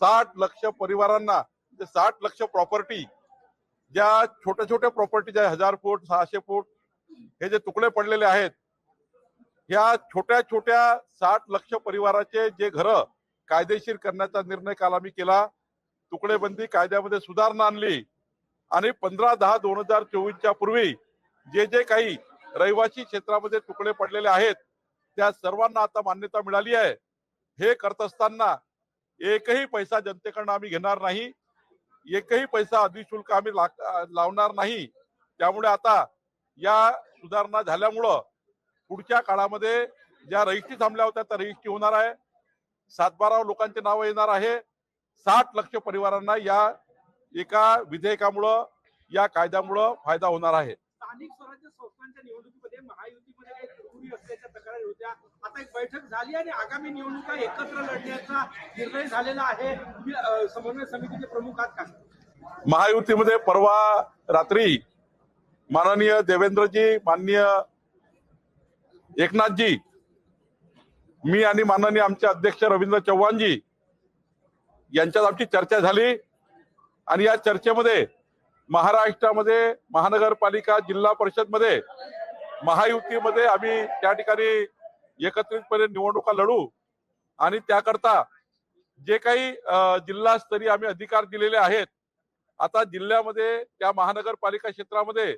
साठ लक्ष परिवारांना म्हणजे साठ लक्ष प्रॉपर्टी ज्या छोट्या छोट्या प्रॉपर्टी ज्या हजार फूट सहाशे फूट हे जे तुकडे पडलेले आहेत या छोट्या छोट्या साठ लक्ष परिवाराचे जे घर कायदेशीर करण्याचा निर्णय काल आम्ही केला तुकडेबंदी कायद्यामध्ये सुधारणा आणली आणि पंधरा दहा दोन हजार चोवीसच्या पूर्वी जे जे काही रहिवासी क्षेत्रामध्ये तुकडे पडलेले आहेत त्या सर्वांना आता मान्यता मिळाली आहे. हे करत असताना एकही पैसा जनतेकडनं आम्ही घेणार नाही एकही पैसा अधिशुल्क आम्ही लावणार नाही. त्यामुळे आता या सुधारणा झाल्यामुळं पुढच्या काळामध्ये ज्या रजिस्ट्री थांबल्या होत्या त्या रजिस्ट्री होणार आहे. सातबारा लोकांचे नावं येणार आहे. साठ लक्ष परिवारांना या एका विधेयकामुळं या कायद्यामुळं फायदा होणार आहे. स्थानिक स्वराज्य संस्थांच्या निवडणुकीमध्ये महायुतीमध्ये काही असल्याच्या तक्रारी होत्या. आता एक बैठक झाली आणि आगामी निवडणुका एकत्र लढण्याचा निर्णय झालेला आहे. समन्वय समितीचे प्रमुख आहात का? महायुतीमध्ये परवा रात्री माननीय देवेंद्रजी माननीय एकनाथजी मी आणि माननीय आमचे अध्यक्ष रवींद्र चव्हाणजी यांच्यात आमची चर्चा झाली. आणि या चर्चेमध्ये महाराष्ट्रामध्ये महानगरपालिका जिल्हा परिषदमध्ये महायुतीमध्ये आम्ही त्या ठिकाणी एकत्रितपणे निवडणुका लढू. आणि त्याकरता जे काही जिल्हास्तरीय आम्ही अधिकार दिलेले आहेत आता जिल्ह्यामध्ये त्या महानगरपालिका क्षेत्रामध्ये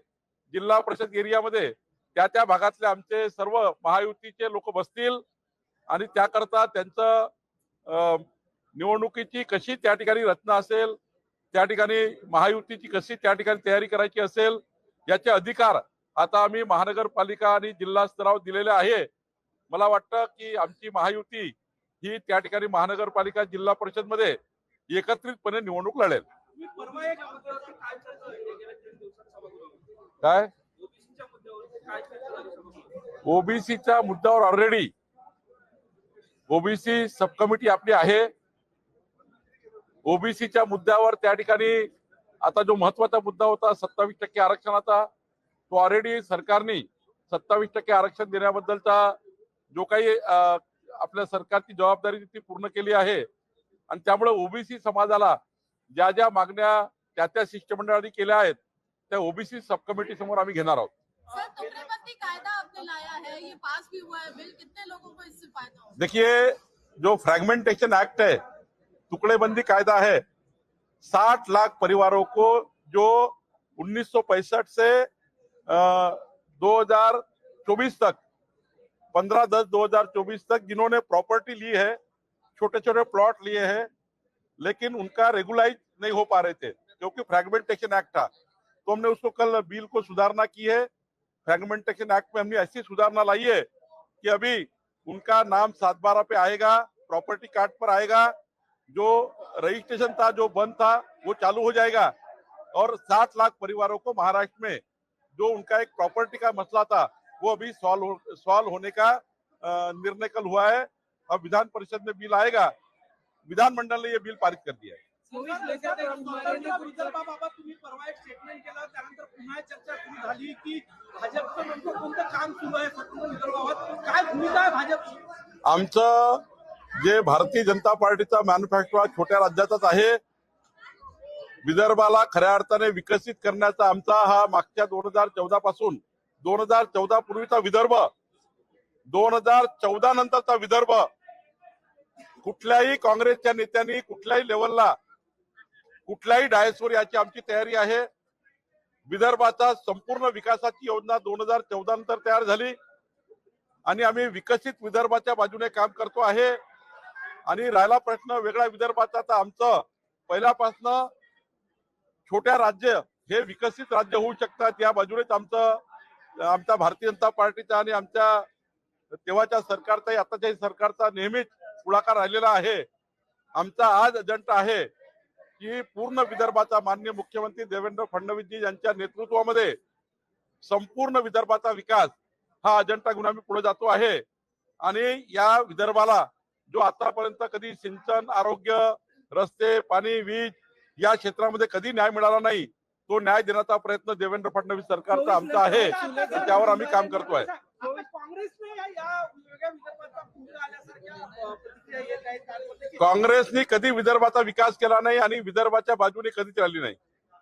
जिल्हा परिषद एरियामध्ये त्या त्या भागातले आमचे सर्व महायुतीचे लोक बसतील. आणि त्याकरता त्यांचं निवडणुकीची कशी त्या ठिकाणी रचना असेल त्या ठिकाणी महायुतीची कशी त्या ठिकाणी तयारी करायची असेल याचे अधिकार आता आम्ही महानगरपालिका आणि जिल्हा स्तरावर दिलेले आहे. मला वाटतं की आमची महायुती ही त्या ठिकाणी महानगरपालिका जिल्हा परिषदमध्ये एकत्रितपणे निवडणूक लढेल. काय ओबीसीच्या मुद्द्यावर ऑलरेडी ओबीसी सब कमिटी आपली आहे. ओबीसीच्या मुद्द्यावर त्या ठिकाणी आता जो महत्त्वाचा मुद्दा होता सत्तावीस टक्के आरक्षणाचा तो ऑलरेडी सरकारने सत्तावीस टक्के आरक्षण देण्याबद्दलचा जो काही अं, आपल्या सरकारची जबाबदारी ती पूर्ण केली आहे. आणि त्यामुळे ओबीसी समाजाला ज्या ज्या मागण्या त्या त्या शिष्टमंडळाने केल्या आहेत त्या ओबीसी सब कमिटी समोर आम्ही घेणार आहोत. है है को देखिए जो फ्रैगमेंटेशन एक्ट है टुकड़ेबंदी कायदा है साठ लाख परिवारों को जो 1965 से दो हज़ार चौबीस तक 15 दस 2024 तक जिन्होंने प्रॉपर्टी ली है छोटे छोटे प्लॉट लिए हैं, लेकिन उनका रेगुलाइज नहीं हो पा रहे थे क्योंकि फ्रैगमेंटेशन एक्ट था। तो हमने उसको कल बिल को सुधारना की है। फ्रेगमेंटेशन एक्ट में हमने ऐसी सुधारना लाई है कि अभी उनका नाम सात बारह पे आएगा प्रॉपर्टी कार्ड पर आएगा, जो रजिस्ट्रेशन था, जो बंद था, वो चालू हो जाएगा, और साठ लाख परिवारों को महाराष्ट्र में जो उनका एक प्रॉपर्टी का मसला था वो अभी सॉल्व हो, सॉल्व होने का निर्णय कल हुआ है। अब विधान परिषद में बिल आएगा। विधानमंडल ने ये बिल पारित कर दिया है। आमचं जे भारतीय जनता पार्टीचा मॅन्युफॅक्चर छोट्या राज्याचाच आहे विदर्भाला खऱ्या अर्थाने विकसित करण्याचा आमचा हा मागच्या दोन हजार चौदा पासून दोन हजार चौदा पूर्वीचा विदर्भ दोन हजार चौदा नंतरचा विदर्भ कुठल्याही काँग्रेसच्या नेत्यांनी कुठल्याही लेवलला कुठल्याही डायसवर याची आमची तयारी आहे. विदर्भाचा संपूर्ण विकासाची योजना दोन हजार चौदा नंतर तयार झाली आणि आम्ही विकसित विदर्भाच्या बाजूने काम करतो आहे. आणि राहिला प्रश्न वेगळा विदर्भाचा तर आमचं पहिल्यापासनं छोट्या राज्य हे विकसित राज्य होऊ शकतात. या बाजूनेच आमचं आमच्या भारतीय जनता पार्टीचा आणि आमच्या तेव्हाच्या सरकारचाही आताच्याही सरकारचा नेहमीच पुढाकार राहिलेला आहे. आमचा आज अजेंडा आहे की पूर्ण विदर्भाचा मान्य मुख्यमंत्री देवेंद्र फडणवीसजी यांच्या नेतृत्वामध्ये संपूर्ण विदर्भाचा विकास हा अजंटा घेऊन आम्ही पुढे जातो आहे. आणि या विदर्भाला जो आतापर्यंत कधी सिंचन आरोग्य रस्ते पाणी वीज या क्षेत्रामध्ये कधी न्याय मिळाला नाही तो न्याय देण्याचा प्रयत्न देवेंद्र फडणवीस सरकारचा आमचा आहे. त्यावर आम्ही काम करतोय. काँग्रेसने कधी विदर्भाचा विकास केला नाही आणि विदर्भाच्या बाजूने कधीच राहिली नाही.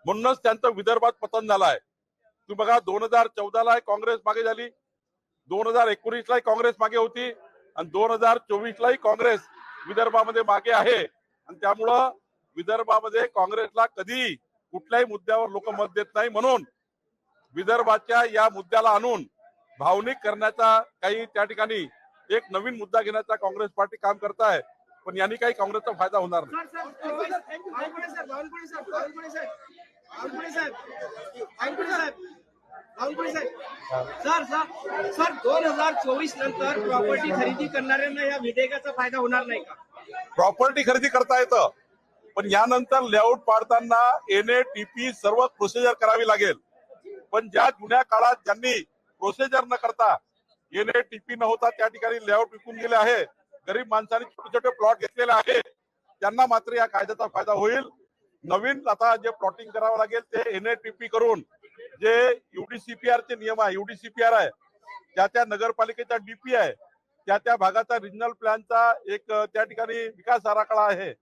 म्हणूनच त्यांचं विदर्भात पतन झालं आहे तुम्ही बघा दोन हजार चौदाला काँग्रेस मागे झाली दोन हजार एकोणीसलाही काँग्रेस मागे होती आणि दोन हजार चोवीसलाही काँग्रेस विदर्भामध्ये मागे आहे. आणि त्यामुळं विदर्भामध्ये काँग्रेसला कधी कुठल्याही मुद्द्यावर लोक मत देत नाही म्हणून विदर्भाच्या या मुद्द्याला आणून भावनिक करण्याचा काही त्या ठिकाणी एक नवीन मुद्दा घेण्याचा काँग्रेस पार्टी काम करत आहे. पण यांनी काही काँग्रेसचा फायदा होणार नाही. सर सर सर दोन हजार चोवीस नंतर प्रॉपर्टी खरेदी करणाऱ्यांना या विधेयकाचा फायदा होणार नाही का? प्रॉपर्टी खरेदी करता येतं. पण यानंतर लेआउट पाडताना एन ए टीपी सर्व प्रोसिजर करावी लागेल. पण ज्या जुन्या काळात ज्यांनी प्रोसिजर न करता एन ए टीपी न होता त्या ठिकाणी लेआउट विकून गेले आहे गरीब माणसांनी छोटे छोटे प्लॉट घेतलेले आहे त्यांना मात्र या कायद्याचा फायदा होईल. नवीन आता जे प्लॉटिंग करावं लागेल ते एन ए टीपी करून जे युडीसीपीआर चे नियम आहे युडीसीपीआर आहे त्या त्या नगरपालिकेचा डीपी आहे त्या त्या भागाचा रिजनल प्लॅनचा एक त्या ठिकाणी विकास आराखडा आहे.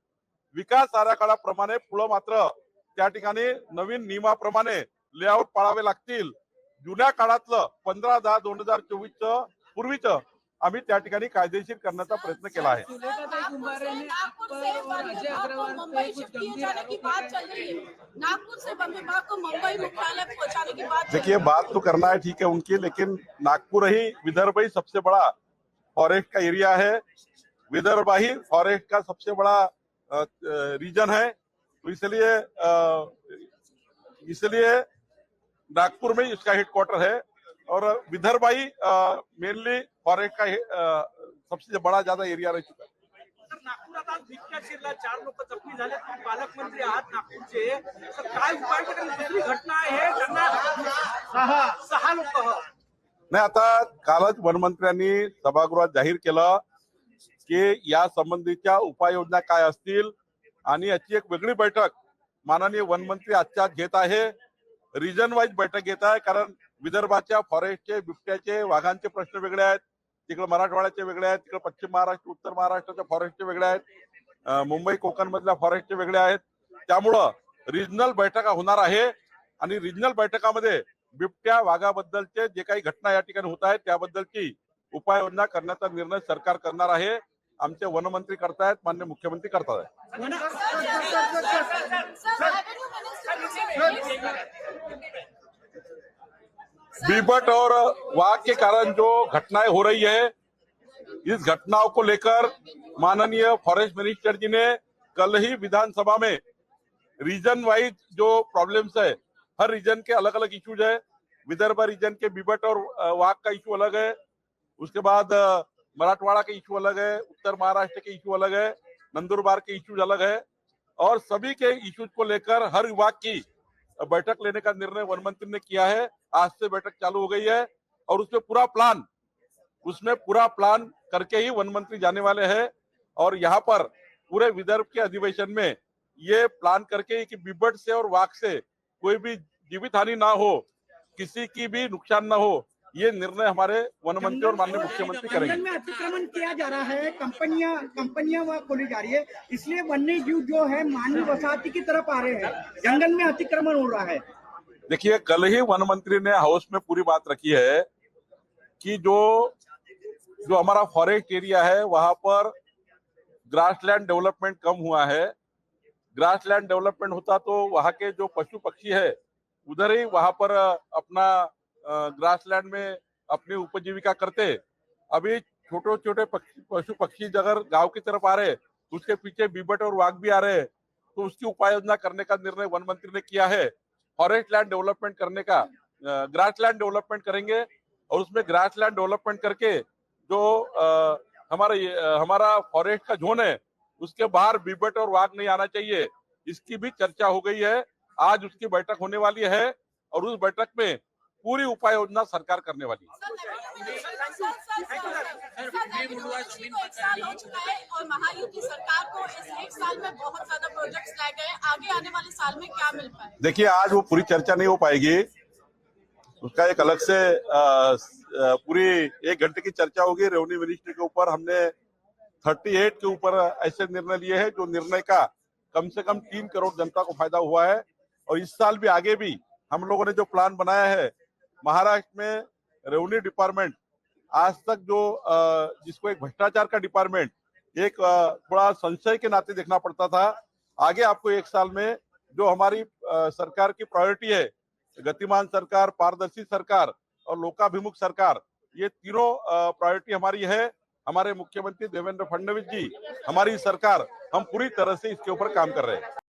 विकास आराखड्याप्रमाणे पुढं मात्र त्या ठिकाणी नवीन नियमाप्रमाणे लेआउट पाळावे लागतील. जुन्या काळातलं पंधरा दहा दोन हजार चोवीसचं पूर्वीचं आम्ही त्या ठिकाणी कायदेशीर करण्याचा प्रयत्न केला आहे. है. देखिए बात तो करना है ठीक है उनकी लेकिन नागपुर ही विदर्भ ही सबसे बड़ा फॉरेस्ट का एरिया है. विदर्भ ही फॉरेस्ट का सबसे बड़ा रीजन है तो इसलिए इसलिए नागपुर में इसका हेडक्वार्टर है। और विदर्भ ही मेनली फॉरेस्ट का सबसे बड़ा ज़्यादा एरिया रह चुका है। तर नागपुरात आज बिबट्या शिरला चार लोक जखमी झाले पालकमंत्री आहात नागपूरचे। तर काय उपाय दुसरी घटना आहे त्यांना सहा. सहा लोक नाही आता कालच वनमंत्र्यांनी सभागृहात जाहीर केलं की या संबंधीच्या उपाययोजना काय असतील? आणि याची एक वेगळी बैठक माननीय वनमंत्री आजच्या घेत आहे. रिजन वाईज बैठक घेत आहे कारण विदर्भाच्या फॉरेस्टचे बिबट्याचे वाघांचे प्रश्न वेगळे आहेत. तिकडे मराठवाड्याचे वेगळे आहेत तिकडे पश्चिम महाराष्ट्र उत्तर महाराष्ट्राच्या फॉरेस्टचे वेगळे आहेत. मुंबई कोकण मधल्या फॉरेस्टचे वेगळे आहेत. त्यामुळं रिजनल बैठका होणार आहे. आणि रिजनल बैठकामध्ये बिबट्या वाघाबद्दलचे जे काही घटना या ठिकाणी होत आहेत त्याबद्दलची उपाययोजना करण्याचा निर्णय सरकार करणार आहे. आमचे वनमंत्री करतायत मान्य मुख्यमंत्री मिनिस्टर बीबट और वाघ के कारण जो घटनाएँ हो रही है, इस घटनाओं को लेकर माननीय फॉरेस्ट मिनिस्टर जी ने कल ही विधानसभा में रीजन वाइज जो प्रॉब्लम्स है, हर रीजन के अलग अलग इश्यूज़ है। विदर्भ रीजन के बीबट और वाघ का इशू अलग है। उसके बाद मराठवाड़ा के इशू अलग है, उत्तर महाराष्ट्र के इशू अलग है, नंदुरबार के इश्यूज़ अलग है, और सभी के इश्यूज़ को लेकर हर विभाग की बैठक लेने का निर्णय वन मंत्री ने किया है। आज से बैठक चालू हो गई है, और उसमें पूरा प्लान, उसमें पूरा प्लान करके ही वन मंत्री जाने वाले हैं, और यहाँ पर पूरे विदर्भ के अधिवेशन में ये प्लान करके कि बिबट से और वाक से कोई भी जीवित हानि ना हो, किसी की भी नुकसान ना हो ये निर्णय हमारे वन मंत्री और माननीय मुख्यमंत्री करेंगे। में अतिक्रमण किया जा रहा है कंपनियाँ कंपनियाँ वहाँ खोली जा रही है इसलिए वन्य जीव जो है मानव वसाहती की तरफ़ आ रहे हैं जंगल में अतिक्रमण हो रहा है। देखिए कल ही वन मंत्री ने हाउस में पूरी बात रखी है कि जो जो हमारा फॉरेस्ट एरिया है वहाँ पर ग्रासलैंड डेवलपमेंट कम हुआ है। ग्रासलैंड डेवलपमेंट होता तो वहाँ के जो पशु पक्षी है उधर ही वहाँ पर अपना ग्रासलैंड में अपनी उपजीविका करते। अभी छोटे छोटे पशु पक्षी अगर गाँव की तरफ़ आ रहे उसके पीछे बीबट और वाघ भी आ रहे तो उसकी उपाय योजना करने का निर्णय वन मंत्री ने किया है। फॉरेस्ट लैंड डेवलपमेंट करने का ग्रास लैंड डेवलपमेंट करेंगे और उसमें ग्रास लैंड डेवलपमेंट करके जो अ, हमारा हमारा फॉरेस्ट का जोन है उसके बाहर बीबट और वाघ नहीं आना चाहिए। इसकी भी चर्चा हो गई है। आज उसकी बैठक होने वाली है और उस बैठक में पूरी उपाय योजना सरकार करने वाली है। Sir revenue minister sir sir sir sir revenue ministry को एक साल हो चुका है और महायुति सरकार को इस एक साल में बहुत ज़्यादा प्रोजेक्ट्स लाए गए आगे आने वाले साल में क्या मिल पाए? देखिए आज वो पूरी चर्चा नहीं हो पाएगी। उसका एक अलग से पूरी एक घंटे की चर्चा होगी। रेवन्यू मिनिस्ट्री के ऊपर हमने 38 के ऊपर ऐसे निर्णय लिए हैं जो निर्णय का कम से कम तीन करोड़ जनता को फ़ायदा हुआ है। और इस साल भी आगे भी हम लोगों ने जो प्लान बनाया है महाराष्ट्र में रेवेन्यू डिपार्टमेंट आज तक जो जिसको एक भ्रष्टाचार का डिपार्टमेंट एक थोड़ा संशय के नाते देखना पड़ता था। आगे आपको एक साल में जो हमारी सरकार की प्रायोरिटी है, गतिमान सरकार, पारदर्शी सरकार और लोकाभिमुख सरकार, ये तीनों प्रायोरिटी हमारी है। हमारे मुख्यमंत्री देवेंद्र फडणवीस जी, हमारी सरकार, हम पूरी तरह से इसके ऊपर काम कर रहे हैं।